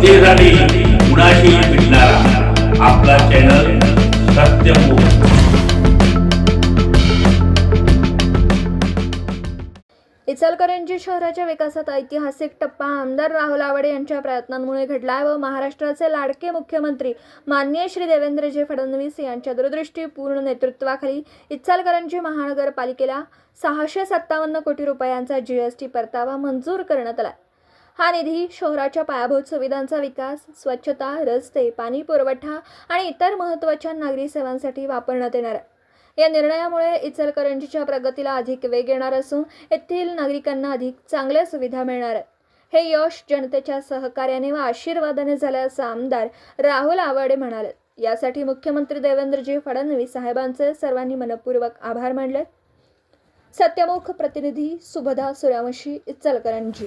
जनतेसाठी कुणाशी भेटणारा आपला चॅनल सत्यमुख इचलकरंजी शहराच्या विकासात ऐतिहासिक टप्पा आमदार राहुल आवडे यांच्या प्रयत्नांमुळे घडला व महाराष्ट्राचे लाडके मुख्यमंत्री माननीय श्री देवेंद्रजी फडणवीस यांच्या दूरदृष्टीपूर्ण नेतृत्वाखाली इचलकरंजी महानगरपालिकेला सहाशे सत्तावन्न कोटी रुपयांचा जी एस टी परतावा मंजूर करण्यात आला हा निधी शहराच्या पायाभूत सुविधांचा विकास स्वच्छता रस्ते पाणी पुरवठा आणि इतर महत्त्वाच्या नागरी सेवांसाठी वापरण्यात येणार आहे. या निर्णयामुळे इचलकरंजीच्या प्रगतीला अधिक वेग येणार असून येथील नागरिकांना अधिक चांगल्या सुविधा मिळणार आहेत. हे यश जनतेच्या सहकार्याने व आशीर्वादाने झाले असं आमदार राहुल आवाडे म्हणाले. यासाठी मुख्यमंत्री देवेंद्रजी फडणवीस साहेबांचे सर्वांनी मनपूर्वक आभार मानले. सत्यमुख प्रतिनिधी सुभदा सूर्यवंशी इचलकरंजी.